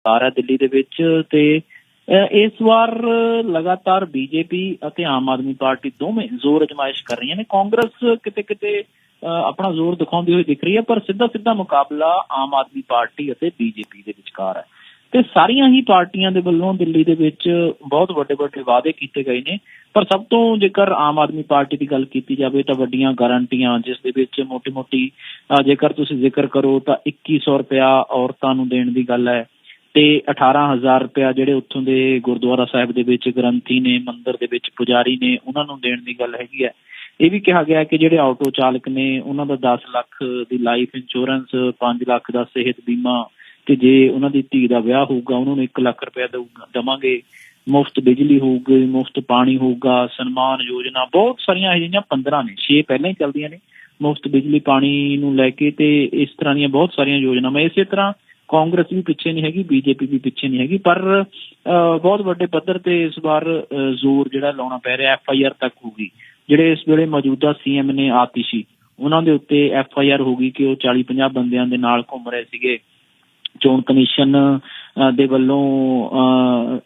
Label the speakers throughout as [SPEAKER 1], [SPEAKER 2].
[SPEAKER 1] ਸਰਕਾਰ ਹੈ ਦਿੱਲੀ ਦੇ ਵਿੱਚ ਤੇ ਇਸ ਵਾਰ ਲਗਾਤਾਰ ਬੀਜੇਪੀ ਅਤੇ ਆਮ ਆਦਮੀ ਪਾਰਟੀ ਦੋਵੇਂ ਜ਼ੋਰ ਅਜਮਾਇਸ਼ ਕਰ ਰਹੀਆਂ ਨੇ। ਕਾਂਗਰਸ ਕਿਤੇ ਕਿਤੇ ਅਹ, ਆਪਣਾ ਜ਼ੋਰ ਦਿਖਾਉਂਦੀ ਹੋਈ ਦਿਖ ਰਹੀ ਹੈ ਪਰ ਸਿੱਧਾ ਸਿੱਧਾ ਮੁਕਾਬਲਾ ਆਮ ਆਦਮੀ ਪਾਰਟੀ ਅਤੇ ਬੀਜੇਪੀ ਦੇ ਵਿਚਕਾਰ ਹੈ। ਤੇ ਸਾਰੀਆਂ ਹੀ ਪਾਰਟੀਆਂ ਦੇ ਵੱਲੋਂ ਦਿੱਲੀ ਦੇ ਵਿੱਚ ਬਹੁਤ ਵੱਡੇ ਵੱਡੇ ਵਾਅਦੇ ਕੀਤੇ ਗਏ ਨੇ। ਪਰ ਸਭ ਤੋਂ ਜੇਕਰ ਆਮ ਆਦਮੀ ਪਾਰਟੀ ਦੀ ਗੱਲ ਕੀਤੀ ਜਾਵੇ ਤਾਂ ਵੱਡੀਆਂ ਗਾਰੰਟੀਆਂ ਜਿਸ ਦੇ ਵਿੱਚ ਮੋਟੀ-ਮੋਟੀ ਜੇਕਰ ਤੁਸੀਂ ਜ਼ਿਕਰ ਕਰੋ ਤਾਂ 2100 ਰੁਪਇਆ ਔਰਤਾਂ ਨੂੰ ਦੇਣ ਦੀ ਗੱਲ ਹੈ। ਤੇ 18000 ਰੁਪਇਆ ਜਿਹੜੇ ਉੱਥੋਂ ਦੇ ਗੁਰਦੁਆਰਾ ਸਾਹਿਬ ਦੇ ਵਿੱਚ ਗ੍ਰੰਥੀ ਨੇ, ਮੰਦਿਰ ਦੇ ਵਿੱਚ ਪੁਜਾਰੀ ਨੇ, ਉਹਨਾਂ ਨੂੰ ਦੇਣ ਦੀ ਗੱਲ ਹੈਗੀ ਹੈ। ਇਹ ਵੀ ਕਿਹਾ ਗਿਆ ਕਿ ਜਿਹੜੇ ਆਟੋ ਚਾਲਕ ਨੇ, ਉਹਨਾਂ ਦਾ 10 ਲੱਖ ਦੀ ਲਾਈਫ ਇੰਸ਼ੋਰੈਂਸ 5 ਲੱਖ ਦਾ ਸਿਹਤ ਬੀਮਾ ਤੇ ਜੇ ਉਹਨਾਂ ਦੀ ਧੀ ਦਾ ਵਿਆਹ ਹੋਊਗਾ, ਉਹਨਾਂ ਨੂੰ 1 ਲੱਖ ਰੁਪਏ ਦਵਾਂਗੇ। ਮੁਫਤ ਬਿਜਲੀ ਹੋਊਗੀ, ਮੁਫਤ ਪਾਣੀ ਹੋਊਗਾ, ਸਨਮਾਨ ਯੋਜਨਾ, ਬਹੁਤ ਸਾਰੀਆਂ ਇਹ ਜਿਹੀਆਂ 15 ਨੇ 6 ਪਹਿਲਾਂ ਹੀ ਚੱਲਦੀਆਂ ਨੇ। ਮੁਫਤ ਬਿਜਲੀ, ਪਾਣੀ ਨੂੰ ਲੈ ਕੇ ਤੇ ਇਸ ਤਰ੍ਹਾਂ ਦੀਆਂ ਬਹੁਤ ਸਾਰੀਆਂ ਯੋਜਨਾਵਾਂ। ਇਸੇ ਤਰ੍ਹਾਂ ਕਾਂਗਰਸ ਵੀ ਪਿੱਛੇ ਨਹੀਂ ਹੈਗੀ ਬੀਜੇਪੀ ਵੀ ਪਿੱਛੇ ਨਹੀਂ ਹੈਗੀ ਪਰ ਅਹ, ਬਹੁਤ ਵੱਡੇ ਪੱਧਰ ਤੇ ਇਸ ਵਾਰ ਜ਼ੋਰ ਜਿਹੜਾ ਲਾਉਣਾ ਪੈ ਰਿਹਾ ਐਫ ਆਈ ਆਰ ਤੱਕ ਹੋਊਗੀ ਜਿਹੜੇ ਇਸ ਵੇਲੇ ਮੌਜੂਦਾ ਸੀਐਮ ਨੇ ਆਤਿਸ਼ੀ ਉਹਨਾਂ ਦੇ ਉੱਤੇ ਐਫ ਆਈ ਆਰ ਹੋਗੀ ਕਿ ਉਹ 40 50 ਬੰਦਿਆਂ ਦੇ ਨਾਲ ਘੁੰਮ ਰਹੇ ਸੀਗੇ। ਚੋਣ ਕਮਿਸ਼ਨ ਅਹ, ਦੇ ਵੱਲੋਂ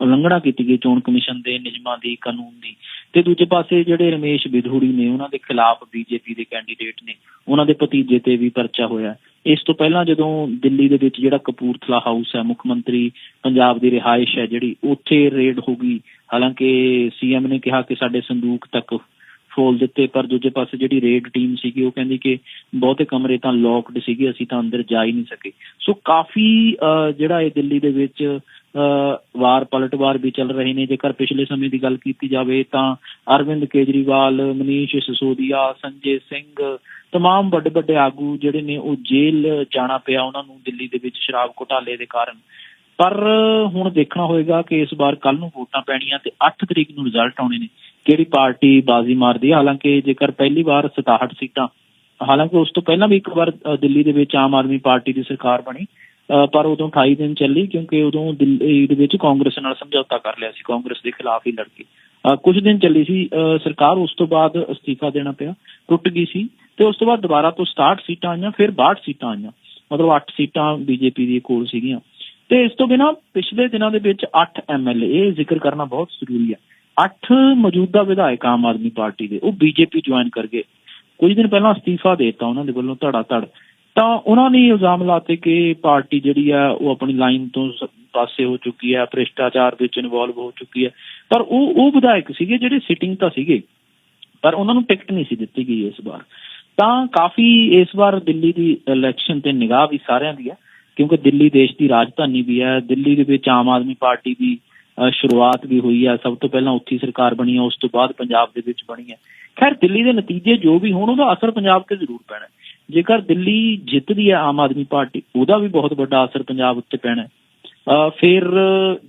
[SPEAKER 1] ਉਲੰਘਣਾ ਕੀਤੀ ਗਈ ਚੋਣ ਕਮਿਸ਼ਨ ਦੇ ਨਿਯਮਾਂ ਦੀ ਕਾਨੂੰਨ ਦੀ। ਤੇ ਦੂਜੇ ਪਾਸੇ ਜਿਹੜੇ ਰਮੇਸ਼ ਬਿਧੂੜੀ ਨੇ ਉਹਨਾਂ ਦੇ ਖਿਲਾਫ ਬੀਜੇਪੀ ਦੇ ਕੈਂਡੀਡੇਟ ਨੇ ਉਹਨਾਂ ਦੇ ਭਤੀਜੇ ਤੇ ਵੀ ਪਰਚਾ ਹੋਇਆ। ਇਸ ਤੋਂ ਪਹਿਲਾਂ ਜਦੋਂ ਦਿੱਲੀ ਦੇ ਵਿੱਚ ਜਿਹੜਾ ਕਪੂਰਥਲਾ ਹਾਊਸ ਹੈ ਮੁੱਖ ਮੰਤਰੀ ਪੰਜਾਬ ਦੀ ਰਿਹਾਇਸ਼ ਹੈ ਜਿਹੜੀ ਉੱਥੇ ਰੇਡ ਹੋ ਗਈ। ਹਾਲਾਂਕਿ ਸੀਐਮ ਨੇ ਕਿਹਾ ਕਿ ਸਾਡੇ ਸੰਦੂਕ ਤੱਕ ਖੋਲ ਦਿੱਤੇ, ਪਰ ਦੂਜੇ ਪਾਸੇ ਜਿਹੜੀ ਰੇਡ ਟੀਮ ਸੀਗੀ, ਉਹ ਕਹਿੰਦੀ ਕਿ ਬਹੁਤੇ ਕਮਰੇ ਤਾਂ ਲੌਕਡ ਸੀਗੇ, ਅਸੀਂ ਤਾਂ ਅੰਦਰ ਜਾ ਹੀ ਨਹੀਂ ਸਕੇ। ਸੋ ਕਾਫੀ ਜਿਹੜਾ ਇਹ ਦਿੱਲੀ ਦੇ ਵਿੱਚ ਵਾਰ ਪਲਟਵਾਰ ਵੀ ਚੱਲ ਰਹੇ ਨੇ। ਜੇਕਰ ਪਿਛਲੇ ਸਮੇਂ ਦੀ ਗੱਲ ਕੀਤੀ ਜਾਵੇ, ਤਾਂ ਅਰਵਿੰਦ ਕੇਜਰੀਵਾਲ, ਮਨੀਸ਼ ਸਿਸੋਦੀਆ, ਸੰਜੇ ਸਿੰਘ, ਤਮਾਮ ਵੱਡੇ ਵੱਡੇ ਆਗੂ ਜਿਹੜੇ ਨੇ, ਉਹ ਜੇਲ੍ਹ ਜਾਣਾ ਪਿਆ ਉਹਨਾਂ ਨੂੰ ਦਿੱਲੀ ਦੇ ਵਿੱਚ ਸ਼ਰਾਬ ਘੁਟਾਲੇ ਦੇ ਕਾਰਨ। ਪਰ ਹੁਣ ਦੇਖਣਾ ਹੋਏਗਾ ਕਿ ਇਸ ਵਾਰ ਕੱਲ ਨੂੰ ਵੋਟਾਂ ਪੈਣੀਆਂ ਤੇ 8 ਤਰੀਕ ਨੂੰ ਰਿਜ਼ਲਟ ਆਉਣੇ ਨੇ। ਕਿਹੜੀ ਪਾਰਟੀ ਬਾਜ਼ੀ ਮਾਰਦੀ ਹੈ? ਹਾਲਾਂਕਿ ਜੇਕਰ ਪਹਿਲੀ ਵਾਰ 67 ਸੀਟਾਂ ਹਾਲਾਂਕਿ ਉਸ ਤੋਂ ਪਹਿਲਾਂ ਵੀ ਇੱਕ ਵਾਰ ਦਿੱਲੀ ਦੇ ਵਿੱਚ ਆਮ ਆਦਮੀ ਪਾਰਟੀ ਦੀ ਸਰਕਾਰ ਬਣੀ ਪਰ ਉਦੋਂ 28 ਦਿਨ ਚੱਲੀ ਕਿਉਂਕਿ ਉਦੋਂ ਦਿੱਲੀ ਦੇ ਵਿੱਚ ਕਾਂਗਰਸ ਨਾਲ ਸਮਝੌਤਾ ਕਰ ਲਿਆ ਸੀ ਕਾਂਗਰਸ ਦੇ ਖਿਲਾਫ ਹੀ ਲੜ ਕੇ। ਅ, ਕੁਝ ਦਿਨ ਚੱਲੀ ਸੀ ਅ, ਸਰਕਾਰ ਉਸ ਤੋਂ ਬਾਅਦ ਅਸਤੀਫਾ ਦੇਣਾ ਪਿਆ ਟੁੱਟ ਗਈ ਸੀ ਤੇ ਉਸ ਤੋਂ ਬਾਅਦ ਦੁਬਾਰਾ ਤੋਂ 67 ਸੀਟਾਂ ਆਈਆਂ ਫਿਰ 62 ਸੀਟਾਂ ਆਈਆਂ। ਮਤਲਬ 8 ਸੀਟਾਂ ਬੀਜੇਪੀ ਦੀ ਕੋਲ ਸੀਗੀਆਂ। ਤੇ ਇਸ ਤੋਂ ਬਿਨਾਂ ਪਿਛਲੇ ਦਿਨਾਂ ਦੇ ਵਿੱਚ 8 ਐਮਐਲਏ ਇਹ ਜ਼ਿਕਰ ਕਰਨਾ ਬਹੁਤ ਜ਼ਰੂਰੀ ਹੈ। 8 ਮੌਜੂਦਾ ਵਿਧਾਇਕ ਆਮ ਆਦਮੀ ਪਾਰਟੀ ਦੇ, ਉਹ ਬੀਜੇਪੀ ਜੁਆਇਨ ਕਰ ਗਏ। ਕੁਝ ਦਿਨ ਪਹਿਲਾਂ ਅਸਤੀਫਾ ਦੇ ਦਿੱਤਾ ਉਹਨਾਂ ਦੇ ਵੱਲੋਂ ਧੜਾ ਧੜ ਤਾਂ ਉਹਨਾਂ ਨੇ ਇਲਜ਼ਾਮ ਲਾਤੇ ਕਿ ਪਾਰਟੀ ਜਿਹੜੀ ਆ, ਉਹ ਆਪਣੀ ਲਾਈਨ ਤੋਂ ਪਾਸੇ ਹੋ ਚੁੱਕੀ ਹੈ ਭ੍ਰਿਸ਼ਟਾਚਾਰ ਵਿੱਚ ਇਨਵੋਲਵ ਹੋ ਚੁੱਕੀ ਹੈ ਪਰ ਉਹ ਉਹ ਵਿਧਾਇਕ ਸੀਗੇ ਜਿਹੜੇ ਸਿਟਿੰਗ ਤਾਂ ਸੀਗੇ, ਪਰ ਉਹਨਾਂ ਨੂੰ ਟਿਕਟ ਨਹੀਂ ਸੀ ਦਿੱਤੀ ਗਈ ਇਸ ਵਾਰ। ਤਾਂ ਕਾਫੀ ਇਸ ਵਾਰ ਦਿੱਲੀ ਦੀ ਇਲੈਕਸ਼ਨ ਤੇ ਨਿਗਾਹ ਵੀ ਸਾਰਿਆਂ ਦੀ ਹੈ ਕਿਉਂਕਿ ਦਿੱਲੀ ਦੇਸ਼ ਦੀ ਰਾਜਧਾਨੀ ਵੀ ਹੈ ਦਿੱਲੀ ਦੇ ਵਿੱਚ ਆਮ ਆਦਮੀ ਪਾਰਟੀ ਦੀ ਸ਼ੁਰੂਆਤ ਵੀ ਹੋਈ ਹੈ, ਸਭ ਤੋਂ ਪਹਿਲਾਂ ਉੱਥੀ ਸਰਕਾਰ ਬਣੀ ਹੈ, ਉਸ ਤੋਂ ਬਾਅਦ ਪੰਜਾਬ ਦੇ ਵਿੱਚ ਬਣੀ ਹੈ। ਖੈਰ, ਦਿੱਲੀ ਦੇ ਨਤੀਜੇ ਜੋ ਵੀ ਹੋਣ, ਉਹਦਾ ਅਸਰ ਪੰਜਾਬ ਤੇ ਜ਼ਰੂਰ ਪੈਣਾ ਜੇਕਰ ਦਿੱਲੀ ਜਿੱਤਦੀ ਹੈ ਆਮ ਆਦਮੀ ਪਾਰਟੀ, ਉਹਦਾ ਵੀ ਬਹੁਤ ਵੱਡਾ ਅਸਰ ਪੰਜਾਬ ਉੱਤੇ ਪੈਣਾ ਹੈ। ਫਿਰ,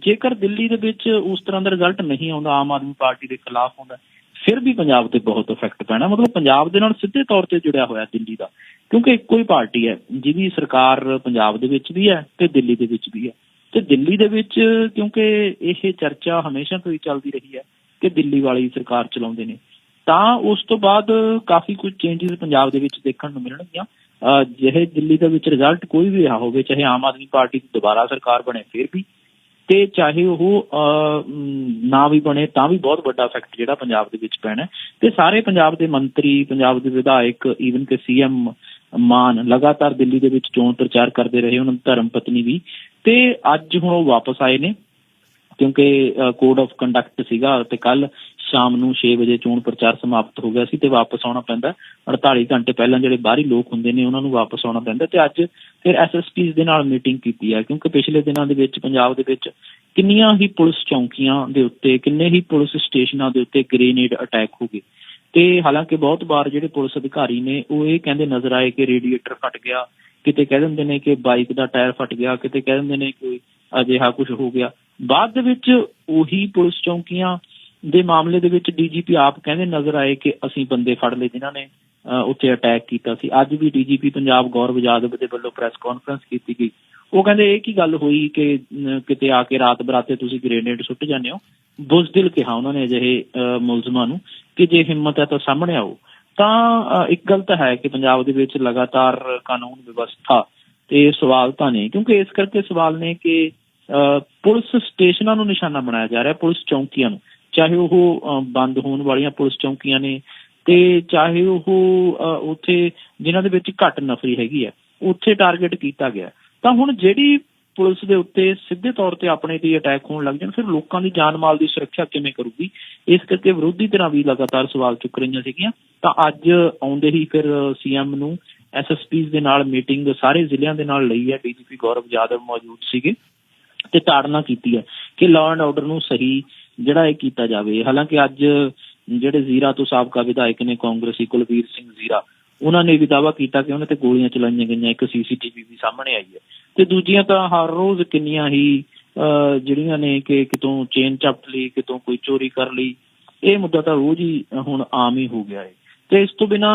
[SPEAKER 1] ਜੇਕਰ ਦਿੱਲੀ ਦੇ ਵਿੱਚ ਉਸ ਤਰ੍ਹਾਂ ਦਾ ਰਿਜ਼ਲਟ ਨਹੀਂ ਆਉਂਦਾ, ਆਮ ਆਦਮੀ ਪਾਰਟੀ ਦੇ ਖਿਲਾਫ ਹੁੰਦਾ, ਫਿਰ ਵੀ ਪੰਜਾਬ ਤੇ ਬਹੁਤ ਇਫੈਕਟ ਪੈਣਾ ਮਤਲਬ ਪੰਜਾਬ ਦੇ ਨਾਲ ਸਿੱਧੇ ਤੌਰ ਤੇ ਜੁੜਿਆ ਹੋਇਆ ਦਿੱਲੀ ਦਾ, ਕਿਉਂਕਿ ਇੱਕੋ ਹੀ ਪਾਰਟੀ ਹੈ, ਜਿਹਦੀ ਸਰਕਾਰ ਪੰਜਾਬ ਦੇ ਵਿੱਚ ਵੀ ਹੈ ਤੇ ਦਿੱਲੀ ਦੇ ਵਿੱਚ ਵੀ ਹੈ। ਤੇ ਦਿੱਲੀ ਦੇ ਵਿੱਚ, ਕਿਉਂਕਿ ਇਹ ਚਰਚਾ ਹਮੇਸ਼ਾ ਤੋਂ ਹੀ ਚੱਲਦੀ ਰਹੀ ਹੈ ਕਿ ਦਿੱਲੀ ਵਾਲੀ ਸਰਕਾਰ ਚਲਾਉਂਦੇ ਨੇ। ਤਾਂ ਉਸ ਤੋਂ ਬਾਅਦ ਕਾਫੀ ਕੁਝ ਚੇਂਜਸ ਪੰਜਾਬ ਦੇ ਵਿੱਚ ਦੇਖਣ ਨੂੰ ਮਿਲਣਗੀਆਂ। ਜਿਹੇ ਦਿੱਲੀ ਦੇ ਵਿੱਚ ਰਿਜ਼ਲਟ ਕੋਈ ਵੀ ਰਿਹਾ ਹੋਵੇ, ਚਾਹੇ ਆਮ ਆਦਮੀ ਪਾਰਟੀ ਦੀ ਦੁਬਾਰਾ ਸਰਕਾਰ ਬਣੇ, ਫਿਰ ਵੀ। ਤੇ ਚਾਹੇ ਉਹ ਨਾ ਵੀ ਬਣੇ, ਤਾਂ ਵੀ ਬਹੁਤ ਵੱਡਾ ਇਫੈਕਟ ਜਿਹੜਾ ਪੰਜਾਬ ਦੇ ਵਿੱਚ ਪੈਣਾ ਤੇ ਸਾਰੇ ਪੰਜਾਬ ਦੇ ਮੰਤਰੀ, ਪੰਜਾਬ ਦੇ ਵਿਧਾਇਕ ਈਵਨ ਕਿ ਸੀਐਮ ਮਾਨ ਲਗਾਤਾਰ ਦਿੱਲੀ ਦੇ ਵਿੱਚ ਚੋਣ ਪ੍ਰਚਾਰ ਕਰਦੇ ਰਹੇ, ਉਹਨਾਂ ਦੀ ਧਰਮ ਪਤਨੀ ਵੀ। ਤੇ ਅੱਜ ਹੁਣ ਉਹ ਵਾਪਸ ਆਏ ਨੇ, ਕਿਉਂਕਿ ਕੋਡ ਆਫ ਕੰਡਕਟ ਸੀਗਾ ਤੇ ਕੱਲ ਸ਼ਾਮ ਨੂੰ 6 ਵਜੇ ਚੋਣ ਪ੍ਰਚਾਰ ਸਮਾਪਤ ਹੋ ਗਿਆ ਸੀ ਤੇ ਵਾਪਸ ਆਉਣਾ ਪੈਂਦਾ। 48 ਘੰਟੇ ਪਹਿਲਾਂ ਜਿਹੜੇ ਬਾਹਰੀ ਲੋਕ ਹੁੰਦੇ ਨੇ, ਉਹਨਾਂ ਨੂੰ ਵਾਪਸ ਆਉਣਾ ਪੈਂਦਾ ਤੇ ਅੱਜ ਫਿਰ ਐਸਐਸਪੀਸ ਦੇ ਨਾਲ ਮੀਟਿੰਗ ਕੀਤੀ ਹੈ ਕਿਉਂਕਿ ਪਿਛਲੇ ਦਿਨਾਂ ਦੇ ਵਿੱਚ ਪੰਜਾਬ ਦੇ ਵਿੱਚ ਕਿੰਨੀਆਂ ਹੀ ਪੁਲਿਸ ਚੌਂਕੀਆਂ ਦੇ ਉੱਤੇ, ਕਿੰਨੇ ਹੀ ਪੁਲਿਸ ਸਟੇਸ਼ਨਾਂ ਦੇ ਉੱਤੇ ਗ੍ਰੇਨੇਡ ਅਟੈਕ ਹੋ ਗਏ। ਤੇ ਹਾਲਾਂਕਿ ਬਹੁਤ ਵਾਰ ਜਿਹੜੇ ਪੁਲਿਸ ਅਧਿਕਾਰੀ ਨੇ ਉਹ ਇਹ ਕਹਿੰਦੇ ਨਜ਼ਰ ਆਏ ਕਿ ਰੇਡੀਏਟਰ ਫਟ ਗਿਆ। ਕਿਤੇ ਕਹਿ ਦਿੰਦੇ ਨੇ ਕਿ ਬਾਈਕ ਦਾ ਟਾਇਰ ਫਟ ਗਿਆ ਕਿਤੇ ਕਹਿ ਦਿੰਦੇ ਨੇ ਕਿ ਅਜਿਹਾ ਕੁਝ ਹੋ ਗਿਆ। ਬਾਅਦ ਦੇ ਵਿੱਚ ਉਹੀ ਪੁਲਿਸ ਚੌਂਕੀਆਂ ਦੇ ਮਾਮਲੇ ਦੇ ਵਿੱਚ ਡੀਜੀਪੀ ਆਪ ਕਹਿੰਦੇ ਨਜ਼ਰ ਆਏ ਕਿ ਅਸੀਂ ਬੰਦੇ ਫੜ ਲਏ ਜਿਨ੍ਹਾਂ ਨੇ ਅਹ, ਉੱਥੇ ਅਟੈਕ ਕੀਤਾ ਸੀ। ਅੱਜ ਵੀ ਡੀਜੀਪੀ ਪੰਜਾਬ ਗੌਰਵ ਯਾਦਵ ਦੇ ਵੱਲੋਂ ਪ੍ਰੈਸ ਕਾਨਫਰੰਸ ਕੀਤੀ ਗਈ। ਉਹ ਕਹਿੰਦੇ ਇਹ ਕੀ ਗੱਲ ਹੋਈ ਕਿ ਕਿਤੇ ਆ ਕੇ ਰਾਤ ਬਰਾਤੇ ਤੁਸੀਂ ਗ੍ਰੇਨੇਡ ਸੁੱਟ ਜਾਂਦੇ ਹੋ? ਬੁਜ਼ਦਿਲ ਕਿਹਾ ਉਹਨਾਂ ਨੇ ਅਜਿਹੇ ਮੁਲਜ਼ਮਾਂ ਨੂੰ ਕਿ ਜੇ ਹਿੰਮਤ ਹੈ ਤਾਂ ਸਾਹਮਣੇ ਆਓ। ਤਾਂ ਇੱਕ ਗੱਲ ਤਾਂ ਹੈ ਕਿ ਪੰਜਾਬ ਦੇ ਵਿੱਚ ਲਗਾਤਾਰ ਕਾਨੂੰਨ ਵਿਵਸਥਾ ਤੇ ਸਵਾਲ ਤਾਂ ਨੇ ਕਿਉਂਕਿ ਇਸ ਕਰਕੇ ਸਵਾਲ ਨੇ ਕਿ ਅਹ, ਪੁਲਿਸ ਸਟੇਸ਼ਨਾਂ ਨੂੰ ਨਿਸ਼ਾਨਾ ਬਣਾਇਆ ਜਾ ਰਿਹਾ ਪੁਲਿਸ ਚੌਂਕੀਆਂ ਨੂੰ। ਚਾਹੇ ਉਹ ਬੰਦ ਹੋਣ ਵਾਲੀਆਂ ਪੁਲਿਸ ਚੌਂਕੀਆਂ ਨੇ ਤੇ ਚਾਹੇ ਉਹ ਉੱਥੇ ਜਿਨ੍ਹਾਂ ਦੇ ਵਿੱਚ ਘੱਟ ਨਫਰੀ ਹੈਗੀ ਹੈ ਉੱਥੇ ਟਾਰਗੇਟ ਕੀਤਾ ਗਿਆ। ਤਾਂ ਹੁਣ ਜਿਹੜੀ ਪੁਲਿਸ ਦੇ ਉੱਤੇ ਸਿੱਧੇ ਤੌਰ ਤੇ ਆਪਣੇ ਤੇ ਅਟੈਕ ਹੋਣ ਲੱਗ ਜਾਣ, ਫਿਰ ਲੋਕਾਂ ਦੀ ਜਾਨ ਮਾਲ ਦੀ ਸੁਰੱਖਿਆ ਕਿਵੇਂ ਕਰੂਗੀ? ਇਸ ਕਰਕੇ ਵਿਰੋਧੀ ਧਿਰਾਂ ਵੀ ਲਗਾਤਾਰ ਸਵਾਲ ਚੁੱਕ ਰਹੀਆਂ ਸੀਗੀਆਂ। ਤਾਂ ਅੱਜ ਆਉਂਦੇ ਹੀ ਫਿਰ ਸੀਐਮ ਨੂੰ ਐਸਐਸਪੀਜ਼ ਦੇ ਨਾਲ ਮੀਟਿੰਗ ਸਾਰੇ ਜ਼ਿਲ੍ਹਿਆਂ ਦੇ ਨਾਲ ਲਈ ਹੈ। ਡੀਜੀਪੀ ਗੌਰਵ ਯਾਦਵ ਮੌਜੂਦ ਸੀਗੇ ਤੇ ਤਾੜਨਾ ਕੀਤੀ ਹੈ ਕਿ ਲਾਅ ਐਂਡ ਆਰਡਰ ਨੂੰ ਸਹੀ ਜਿਹੜਾ ਇਹ ਕੀਤਾ ਜਾਵੇ। ਹਾਲਾਂਕਿ ਅੱਜ ਜਿਹੜੇ ਜ਼ੀਰਾ ਤੋਂ ਸਾਬਕਾ ਵਿਧਾਇਕ ਨੇ ਕਾਂਗਰਸੀ ਕੁਲਵੀਰ ਸਿੰਘ ਜ਼ੀਰਾ ਉਹਨਾਂ ਨੇ ਵੀ ਦਾਅਵਾ ਕੀਤਾ ਕਿ ਉਹਨਾਂ ਤੇ ਗੋਲੀਆਂ ਚਲਾਈਆਂ ਗਈਆਂ, ਇੱਕ ਸੀਸੀਟੀਵੀ ਵੀ ਸਾਹਮਣੇ ਆਈ ਹੈ। ਤੇ ਦੂਜੀਆਂ ਤਾਂ ਹਰ ਰੋਜ਼ ਕਿੰਨੀਆਂ ਹੀ ਜਿਹੜੀਆਂ ਨੇ ਕਿ ਕਿਤੋਂ ਚੇਨ ਚੱਪ ਲਈ, ਕਿਤੋਂ ਕੋਈ ਚੋਰੀ ਕਰ ਲਈ, ਇਹ ਮੁੱਦਾ ਤਾਂ ਰੋਜ਼ ਹੀ ਹੁਣ ਆਮ ਹੀ ਹੋ ਗਿਆ ਹੈ। ਤੇ ਇਸ ਤੋਂ ਬਿਨਾ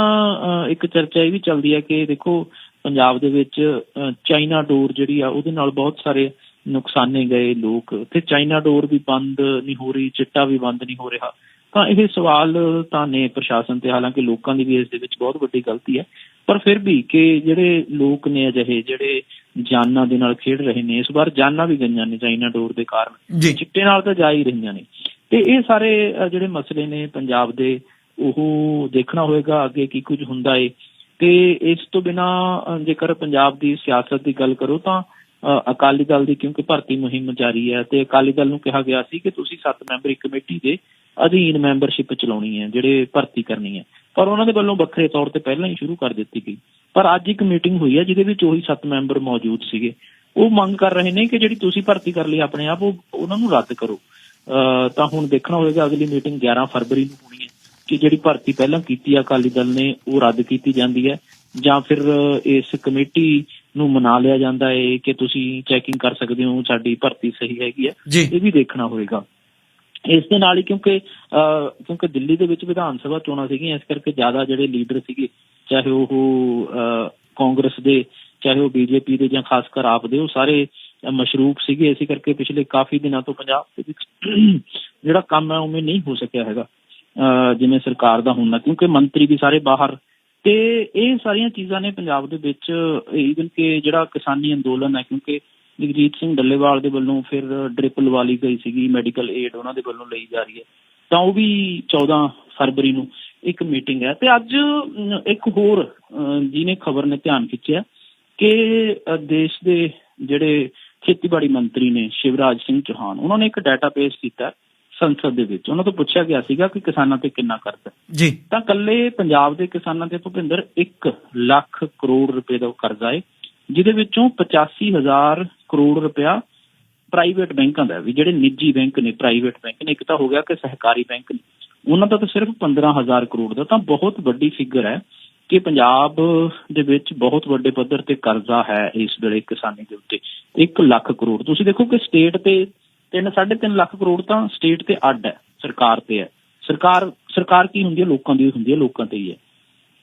[SPEAKER 1] ਇੱਕ ਚਰਚਾ ਇਹ ਵੀ ਚੱਲਦੀ ਹੈ ਕਿ ਦੇਖੋ, ਪੰਜਾਬ ਦੇ ਵਿੱਚ ਚਾਈਨਾ ਡੋਰ ਜਿਹੜੀ ਆ, ਉਹਦੇ ਨਾਲ ਬਹੁਤ ਸਾਰੇ ਨੁਕਸਾਨੇ ਗਏ ਲੋਕ। ਤੇ ਚਾਈਨਾ ਡੋਰ ਵੀ ਬੰਦ ਨਹੀਂ ਹੋ ਰਹੀ, ਚਿੱਟਾ ਵੀ ਬੰਦ ਨਹੀਂ ਹੋ ਰਿਹਾ। ਤਾਂ ਇਹ ਸਵਾਲ ਤਾਂ ਨੇ ਪ੍ਰਸ਼ਾਸਨ ਤੇ ਹਾਲਾਂਕਿ ਲੋਕਾਂ ਦੀ ਵੀ ਇਸ ਦੇ ਵਿੱਚ ਬਹੁਤ ਵੱਡੀ ਗਲਤੀ ਹੈ। ਪਰ ਫਿਰ ਵੀ ਕਿ ਜਿਹੜੇ ਲੋਕ ਨੇ ਅਜਿਹੇ ਜਿਹੜੇ ਜਾਨਾਂ ਦੇ ਨਾਲ ਖੇਡ ਰਹੇ ਨੇ ਇਸ ਵਾਰ ਜਾਨਾਂ ਵੀ ਗਈਆਂ ਨੇ ਚਾਈਨਾ ਡੋਰ ਦੇ ਕਾਰਨ ਚਿੱਟੇ ਨਾਲ ਤਾਂ ਜਾ ਹੀ ਰਹੀਆਂ ਨੇ। ਤੇ ਇਹ ਸਾਰੇ ਜਿਹੜੇ ਮਸਲੇ ਨੇ ਪੰਜਾਬ ਦੇ ਉਹ ਦੇਖਣਾ ਹੋਏਗਾ ਅੱਗੇ ਕੀ ਕੁਝ ਹੁੰਦਾ ਏ। ਤੇ ਇਸ ਤੋਂ ਬਿਨਾ ਜੇਕਰ ਪੰਜਾਬ ਦੀ ਸਿਆਸਤ ਦੀ ਗੱਲ ਕਰੋ ਤਾਂ ਅਕਾਲੀ ਦਲ ਦੀ, ਕਿਉਂਕਿ ਭਰਤੀ ਮੁਹਿੰਮ ਜਾਰੀ ਹੈ ਤੇ ਅਕਾਲੀ ਦਲ ਨੂੰ ਕਿਹਾ ਗਿਆ ਸੀ ਕਿ ਤੁਸੀਂ ਸੱਤ ਮੈਂਬਰੀ ਕਮੇਟੀ ਦੇ ਅਧੀਨ ਮੈਂਬਰਸ਼ਿਪ ਚਲਾਉਣੀ ਹੈ, ਜਿਹੜੇ ਭਰਤੀ ਕਰਨੀ ਹੈ। ਪਰ ਉਹਨਾਂ ਦੇ ਵੱਲੋਂ ਵੱਖਰੇ ਤੌਰ ਤੇ ਪਹਿਲਾਂ ਹੀ ਸ਼ੁਰੂ ਕਰ ਦਿੱਤੀ ਗਈ। ਪਰ ਅੱਜ ਇੱਕ ਮੀਟਿੰਗ ਹੋਈ ਹੈ, ਜਿਹਦੇ ਵਿੱਚ ਉਹੀ ਸੱਤ ਮੈਂਬਰ ਮੌਜੂਦ ਸੀਗੇ। ਉਹ ਮੰਗ ਕਰ ਰਹੇ ਨੇ ਕਿ ਜਿਹੜੀ ਤੁਸੀਂ ਭਰਤੀ ਕਰ ਲਈ ਆਪਣੇ ਆਪ, ਉਹ ਉਹਨਾਂ ਨੂੰ ਰੱਦ ਕਰੋ। ਅਹ, ਤਾਂ ਹੁਣ ਦੇਖਣਾ ਹੋਵੇਗਾ ਅਗਲੀ ਮੀਟਿੰਗ 11 ਫਰਵਰੀ ਨੂੰ ਹੋਣੀ ਹੈ ਕਿ ਜਿਹੜੀ ਭਰਤੀ ਪਹਿਲਾਂ ਕੀਤੀ ਆ ਅਕਾਲੀ ਦਲ ਨੇ, ਉਹ ਰੱਦ ਕੀਤੀ ਜਾਂਦੀ ਹੈ। ਜਾਂ ਫਿਰ ਇਸ ਕਮੇਟੀ ਨੂੰ ਮਨਾ ਲਿਆ ਜਾਂਦਾ ਹੈ ਕਿ ਤੁਸੀਂ ਚੈਕਿੰਗ ਕਰ ਸਕਦੇ ਹੋ ਸਾਡੀ ਭਰਤੀ ਸਹੀ ਹੈਗੀ ਹੈ। ਇਹ ਵੀ ਦੇਖਣਾ ਹੋਵੇਗਾ ਇਸ ਦੇ ਨਾਲ ਹੀ ਕਿਉਂਕਿ ਕਿਉਂਕਿ ਦਿੱਲੀ ਦੇ ਵਿੱਚ ਵਿਧਾਨ ਸਭਾ ਚੋਣਾਂ ਸੀਗੀਆਂ ਇਸ ਕਰਕੇ ਜ਼ਿਆਦਾ ਜਿਹੜੇ ਲੀਡਰ ਸੀਗੇ ਚਾਹੇ ਉਹ ਕਾਂਗਰਸ ਦੇ ਚਾਹੇ ਉਹ ਬੀਜੇਪੀ ਦੇ ਜਾਂ ਖਾਸ ਕਰ ਆਪ ਦੇ ਉਹ ਸਾਰੇ ਅਹ, ਮਸ਼ਰੂਫ ਸੀਗੇ। ਇਸੇ ਕਰਕੇ ਪਿਛਲੇ ਕਾਫੀ ਦਿਨਾਂ ਤੋਂ ਪੰਜਾਬ ਦੇ ਵਿੱਚ ਜਿਹੜਾ ਕੰਮ ਹੈ ਉਵੇਂ ਨਹੀਂ ਹੋ ਸਕਿਆ ਹੈਗਾ। ਜਿਵੇਂ ਸਰਕਾਰ ਦਾ ਹੁੰਦਾ ਕਿਉਂਕਿ ਮੰਤਰੀ ਵੀ ਸਾਰੇ ਬਾਹਰ ਤੇ ਇਹ ਸਾਰੀਆਂ ਚੀਜ਼ਾਂ ਨੇ ਪੰਜਾਬ ਦੇ ਵਿੱਚ ਈਵਨ ਕਿ ਜਿਹੜਾ ਕਿਸਾਨੀ ਅੰਦੋਲਨ ਹੈ, ਕਿਉਂਕਿ ਜਗਜੀਤ ਸਿੰਘ ਡੱਲੇਵਾਲ ਦੇ ਵੱਲੋਂ ਫਿਰ ਡ੍ਰਿਪ ਲਵਾ ਲਈ ਗਈ ਸੀਗੀ ਮੈਡੀਕਲ ਏਡ ਉਹਨਾਂ ਦੇ ਵੱਲੋਂ ਲਈ ਜਾ ਰਹੀ ਹੈ। ਤਾਂ ਉਹ ਵੀ 14 ਫਰਵਰੀ ਨੂੰ ਇੱਕ ਮੀਟਿੰਗ ਹੈ। ਤੇ ਅੱਜ ਇੱਕ ਹੋਰ ਜਿਹਨੇ ਖਬਰ ਨੇ ਧਿਆਨ ਖਿੱਚਿਆ ਕਿ ਦੇਸ਼ ਦੇ ਜਿਹੜੇ ਖੇਤੀਬਾੜੀ ਮੰਤਰੀ ਨੇ, ਸ਼ਿਵਰਾਜ ਸਿੰਘ ਚੌਹਾਨ, ਉਹਨਾਂ ਨੇ ਇੱਕ ਡਾਟਾ ਪੇਸ਼ ਕੀਤਾ। ਸੰਸਦ ਦੇ ਵਿੱਚ। ਉਹਨਾਂ ਤੋਂ ਪੁੱਛਿਆ ਗਿਆ ਸੀਗਾ ਕਿ ਕਿਸਾਨਾਂ ਤੇ ਕਿੰਨਾ ਕਰਜ਼ਾ ਹੈ।
[SPEAKER 2] ਜੀ।
[SPEAKER 1] ਤਾਂ ਕੱਲੇ ਪੰਜਾਬ ਦੇ ਕਿਸਾਨਾਂ ਤੇ ਭੁਪਿੰਦਰ 1 ਲੱਖ ਕਰੋੜ ਰੁਪਏ ਦਾ ਕਰਜ਼ਾ ਹੈ ਜਿਹਦੇ ਵਿੱਚੋਂ 85000 ਕਰੋੜ ਰੁਪਇਆ ਪ੍ਰਾਈਵੇਟ ਬੈਂਕਾਂ ਦਾ ਵੀ ਜਿਹੜੇ ਨਿੱਜੀ ਬੈਂਕ ਨੇ ਪ੍ਰਾਈਵੇਟ ਬੈਂਕ ਨੇ। ਇੱਕ ਤਾਂ ਹੋ ਗਿਆ ਕਿ ਸਹਿਕਾਰੀ ਬੈਂਕ ਨੇ। ਉਹਨਾਂ ਦਾ ਤਾਂ ਸਿਰਫ 15000 ਕਰੋੜ ਦਾ। ਤਾਂ ਬਹੁਤ ਵੱਡੀ ਫਿਗਰ ਹੈ ਕਿ ਪੰਜਾਬ ਦੇ ਵਿੱਚ ਬਹੁਤ ਵੱਡੇ ਪੱਧਰ ਤੇ ਕਰਜ਼ਾ ਹੈ ਇਸ ਵੇਲੇ ਕਿਸਾਨੀ ਦੇ ਉੱਤੇ। 1 ਲੱਖ ਕਰੋੜ। ਤੁਸੀਂ ਦੇਖੋ ਕਿ ਸਟੇਟ ਤੇ 3 3.5 ਲੱਖ ਕਰੋੜ ਤਾਂ ਸਟੇਟ ਤੇ ਅੱਡ ਹੈ, ਸਰਕਾਰ ਤੇ ਹੈ। ਸਰਕਾਰ ਸਰਕਾਰ ਕੀ ਹੁੰਦੀ ਹੈ? ਲੋਕਾਂ ਦੀ ਹੁੰਦੀ ਹੈ, ਲੋਕਾਂ ਤੇ ਹੀ ਹੈ।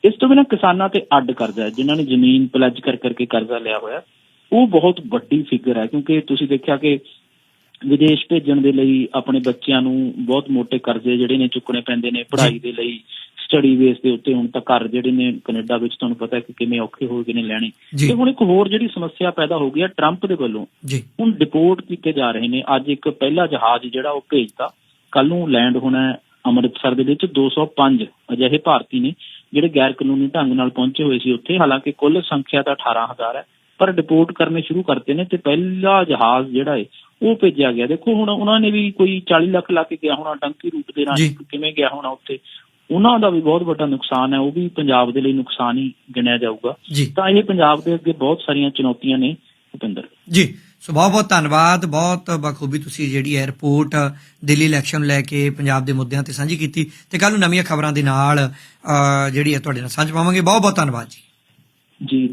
[SPEAKER 1] ਇਸ ਤੋਂ ਬਿਨਾਂ ਕਿਸਾਨਾਂ ਤੇ ਅੱਡ ਕਰਜ਼ਾ ਹੈ। ਜਿਨ੍ਹਾਂ ਨੇ ਜ਼ਮੀਨ ਪਲੱਜ ਕਰ ਕਰਕੇ ਕਰਜ਼ਾ ਲਿਆ ਹੋਇਆ, ਉਹ ਬਹੁਤ ਵੱਡੀ ਫਿਗਰ ਹੈ। ਕਿਉਂਕਿ ਤੁਸੀਂ ਦੇਖਿਆ ਕਿ ਵਿਦੇਸ਼ ਭੇਜਣ ਦੇ ਲਈ ਆਪਣੇ ਬੱਚਿਆਂ ਨੂੰ ਬਹੁਤ ਮੋٹے ਕਰਜ਼ੇ ਜਿਹੜੇ ਨੇ ਚੁੱਕਣੇ ਪੈਂਦੇ ਨੇ ਪੜ੍ਹਾਈ ਦੇ ਲਈ ਸਟੱਡੀ ਬੇਸ ਦੇ ਉੱਤੇ ਹੁਣ ਤਾਂ ਘਰ ਜਿਹੜੇ ਨੇ ਕੈਨੇਡਾ ਵਿੱਚ ਤੁਹਾਨੂੰ ਪਤਾ ਹੈ ਕਿ ਕਿਵੇਂ ਔਖੇ ਹੋ ਗਏ ਨੇ ਲੈਣੇ। ਤੇ ਹੁਣ ਇੱਕ ਹੋਰ ਜਿਹੜੀ ਸਮੱਸਿਆ ਪੈਦਾ ਹੋ ਗਈ ਹੈ ਟਰੰਪ ਦੇ ਵੱਲੋਂ। ਹੁਣ ਡਿਪੋਰਟ ਕੀਤੇ ਜਾ ਰਹੇ ਨੇ। ਅੱਜ ਇੱਕ ਪਹਿਲਾ ਜਹਾਜ਼ ਜਿਹੜਾ ਉਹ ਭੇਜਤਾ। ਕੱਲ ਨੂੰ ਲੈਂਡ ਹੋਣਾ ਹੈ ਅੰਮ੍ਰਿਤਸਰ ਦੇ ਵਿੱਚ 205 ਅਜਿਹੇ ਭਾਰਤੀ ਨੇ ਜਿਹੜੇ ਗੈਰ ਕਾਨੂੰਨੀ ਢੰਗ ਨਾਲ ਪਹੁੰਚੇ ਹੋਏ ਸੀ ਉੱਥੇ। ਹਾਲਾਂਕਿ ਕੁੱਲ ਸੰਖਿਆ ਤਾਂ 18000 ਹੈ ਪਰ ਡਿਪੋਰਟ ਕਰਨੇ ਸ਼ੁਰੂ ਕਰਤੇ ਨੇ ਤੇ ਪਹਿਲਾ ਜਹਾਜ਼ ਜਿਹੜਾ ਹੈ ਉਹ ਭੇਜਿਆ ਗਿਆ। ਦੇਖੋ ਹੁਣ ਉਹਨਾਂ ਨੇ ਵੀ ਕੋਈ 40 ਲੱਖ ਲਾ ਕੇ ਗਿਆ ਹੋਣਾ ਟੰਕੀ ਰੂਟ ਦੇ ਰਾਹੀਂ। ਕਿਵੇਂ ਗਿਆ ਹੋਣਾ ਉੱਥੇ। ਉਹਨਾਂ ਦਾ ਵੀ ਬਹੁਤ ਵੱਡਾ ਨੁਕਸਾਨ ਹੈ ਉਹ ਵੀ ਪੰਜਾਬ ਦੇ ਲਈ ਨੁਕਸਾਨ ਹੀ ਗਿਣਿਆ ਜਾਊਗਾ। ਤਾਂ ਇਹ ਪੰਜਾਬ ਦੇ ਅੱਗੇ ਬਹੁਤ ਸਾਰੀਆਂ ਚੁਣੌਤੀਆਂ ਨੇ ਭੁਪਿੰਦਰ।
[SPEAKER 2] ਜੀ ਸੋ ਬਹੁਤ ਬਹੁਤ ਧੰਨਵਾਦ ਬਹੁਤ ਬਖੂਬੀ ਤੁਸੀਂ ਜਿਹੜੀ ਹੈ ਰਿਪੋਰਟ ਦਿੱਲੀ ਇਲੈਕਸ਼ਨ ਲੈ ਕੇ ਪੰਜਾਬ ਦੇ ਮੁੱਦਿਆਂ ਤੇ ਸਾਂਝੀ ਕੀਤੀ ਤੇ ਕੱਲ ਨੂੰ ਨਵੀਆਂ ਖਬਰਾਂ ਦੇ ਨਾਲ ਜਿਹੜੀ ਹੈ ਤੁਹਾਡੇ ਨਾਲ ਸਾਂਝ ਪਾਵਾਂਗੇ। ਬਹੁਤ ਬਹੁਤ ਧੰਨਵਾਦ ਜੀ।
[SPEAKER 1] ਜੀ।